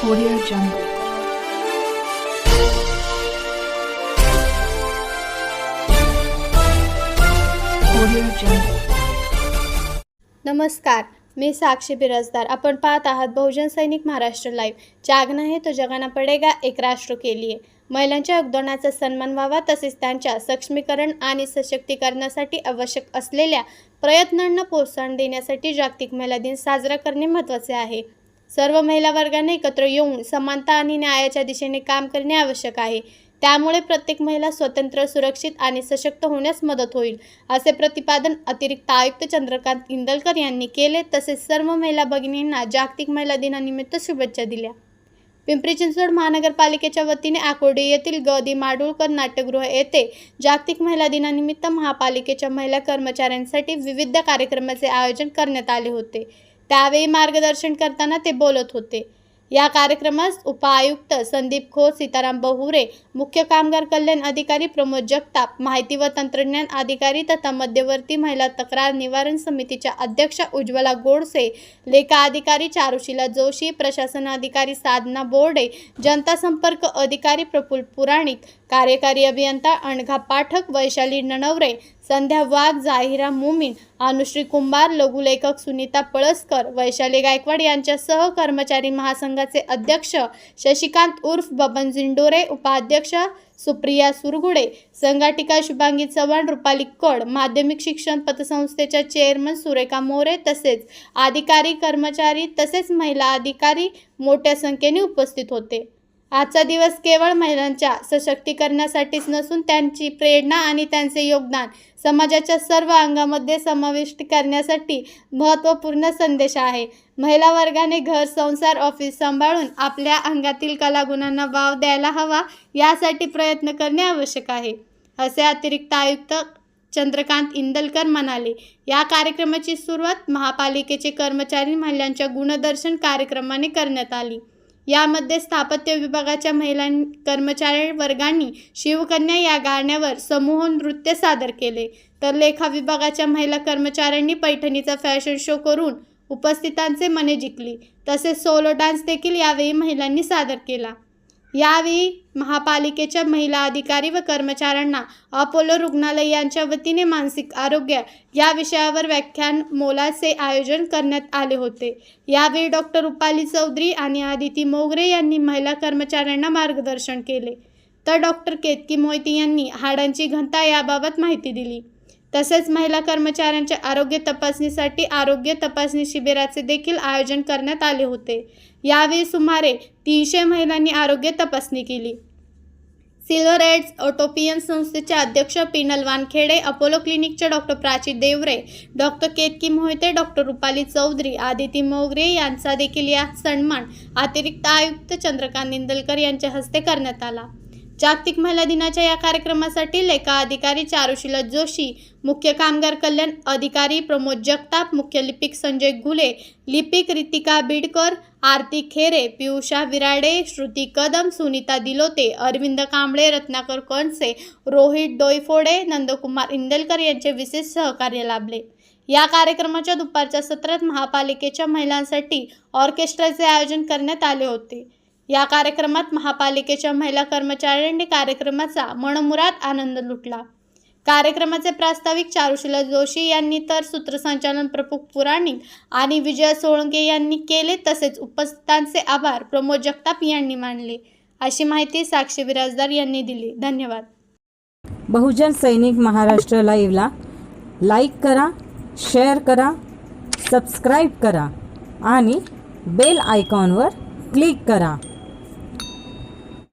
Audio Jungle. नमस्कार मी साक्षी बिराजदार. आपण पाहत आहात बहुजन सैनिक महाराष्ट्र लाईव्ह जागना है तो जगाना पडेगा एक राष्ट्र के लिए महिलांच्या योगदानाचा सन्मान व्हावा तसेच त्यांच्या सक्षमीकरण आणि सशक्तीकरणासाठी आवश्यक असलेल्या प्रयत्नांना प्रोत्साहन देण्यासाठी जागतिक महिला दिन साजरा करणे महत्त्वाचे आहे. सर्व महिला वर्गाने एकत्र येऊन समानता आणि न्यायाच्या दिशेने काम करणे आवश्यक आहे. त्यामुळे प्रत्येक महिला स्वतंत्र सुरक्षित आणि सशक्त होण्यास मदत होईल असे प्रतिपादन अतिरिक्त आयुक्त चंद्रकांत इंदलकर यांनी केले. तसेच सर्व महिला भगिनींना जागतिक महिला दिनानिमित्त शुभेच्छा दिल्या. पिंपरी चिंचवड महानगरपालिकेच्या वतीने आकोर्डी येथील ग दि माडुळकर नाट्यगृह येथे जागतिक महिला दिनानिमित्त महापालिकेच्या महिला कर्मचाऱ्यांसाठी विविध कार्यक्रमाचे आयोजन करण्यात आले होते. त्यावेळी मार्गदर्शन करताना ते बोलत होते. या कार्यक्रमास उपआयुक्त संदीप खोत सीताराम बहुरे मुख्य कामगार कल्याण अधिकारी प्रमोद जगताप माहिती व तंत्रज्ञान अधिकारी तथा मध्यवर्ती महिला तक्रार निवारण समितीच्या अध्यक्षा उज्ज्वला गोडसे लेखा अधिकारी चारुशिला जोशी प्रशासन अधिकारी साधना बोर्डे जनता संपर्क अधिकारी प्रफुल पुराणिक कार्यकारी अभियंता अणघा पाठक वैशाली ननवरे संध्या वाघ जाहिरा मुमीन अनुश्री कुंभार लघुलेखक सुनीता पळसकर वैशाली गायकवाड यांच्यासह कर्मचारी महासंघाचे अध्यक्ष शशिकांत उर्फ बबन झिंडोरे उपाध्यक्ष सुप्रिया सुरगुडे संघाटिका शुभांगी चव्हाण रुपाली कड माध्यमिक शिक्षण पतसंस्थेच्या चेअरमन सुरेखा मोरे तसेच अधिकारी कर्मचारी तसेच महिला अधिकारी मोठ्या संख्येने उपस्थित होते. आजचा दिवस केवळ महिलांच्या सशक्तीकरणासाठीच नसून त्यांची प्रेरणा आणि त्यांचे योगदान समाजाच्या सर्व अंगामध्ये समाविष्ट करण्यासाठी महत्त्वपूर्ण संदेश आहे. महिला वर्गाने घर संसार ऑफिस सांभाळून आपल्या अंगातील कलागुणांना वाव द्यायला हवा यासाठी प्रयत्न करणे आवश्यक आहे. असे अतिरिक्त आयुक्त चंद्रकांत इंदलकर म्हणाले या कार्यक्रमाची सुरुवात महापालिकेचे कर्मचारी महिलांच्या गुणदर्शन कार्यक्रमाने करण्यात आली. यामध्ये स्थापत्य विभागाच्या महिला कर्मचारी वर्गांनी शिवकन्या या गाण्यावर समूह नृत्य सादर केले. तर लेखा विभागाच्या महिला कर्मचाऱ्यांनी पैठणीचा फॅशन शो करून उपस्थितांचे मने जिंकली. तसेच सोलो डान्स देखील यावेळी महिलांनी सादर केला. यावेळी महापालिकेच्या महिला अधिकारी व कर्मचाऱ्यांना अपोलो रुग्णालय यांच्या वतीने मानसिक आरोग्य या विषयावर व्याख्यान मोलाचे आयोजन करण्यात आले होते. यावेळी डॉक्टर रुपाली चौधरी आणि आदिती मोगरे यांनी महिला कर्मचाऱ्यांना मार्गदर्शन केले. तर डॉक्टर केतकी मोहिती यांनी हाडांची घनता याबाबत माहिती दिली. तसेच महिला कर्मचाऱ्यांच्या आरोग्य तपासणीसाठी आरोग्य तपासणी शिबिराचे देखील आयोजन करण्यात आले होते. यावेळी सुमारे तीनशे महिलांनी आरोग्य तपासणी केली. सिल्वर एड्स ऑटोपियन संस्थेचे अध्यक्ष Pinal Wankhede Apollo क्लिनिकचे doctor Prachi Deore doctor Ketaki Mohite doctor Rupali Chaudhari Aditi Mogare यांचा देखील या सन्मान अतिरिक्त आयुक्त चंद्रकांत निंदलकर यांच्या हस्ते करण्यात आला. जागतिक महिला दिनाच्या या कार्यक्रमासाठी लेखा अधिकारी चारुशिला जोशी मुख्य कामगार कल्याण अधिकारी प्रमोद जगताप मुख्य लिपिक संजय घुले लिपिक रितिका बिडकर आरती खेरे पियुषा विराडे श्रुती कदम सुनीता दिलोते अरविंद कांबळे रत्नाकर कणसे रोहित डोईफोडे नंदकुमार इंदलकर यांचे विशेष सहकार्य लाभले. या कार्यक्रमाच्या दुपारच्या सत्रात महापालिकेच्या महिलांसाठी ऑर्केस्ट्राचे आयोजन करण्यात आले होते. या कार्यक्रमात महापालिकेच्या महिला कर्मचाऱ्यांनी कार्यक्रमाचा मनमुराद आनंद लुटला. कार्यक्रमाचे प्रास्ताविक चारुशिला जोशी यांनी तर सूत्रसंचालन प्रमुख पुराणिक आणि विजय सोळंके यांनी केले तसेच उपस्थितांचे आभार प्रमोद जगताप यांनी मानले. अशी माहिती साक्षी बिराजदार यांनी दिली. धन्यवाद. बहुजन सैनिक महाराष्ट्र लाईव्हला लाईक करा शेअर करा सबस्क्राईब करा आणि बेल आयकॉनवर क्लिक करा.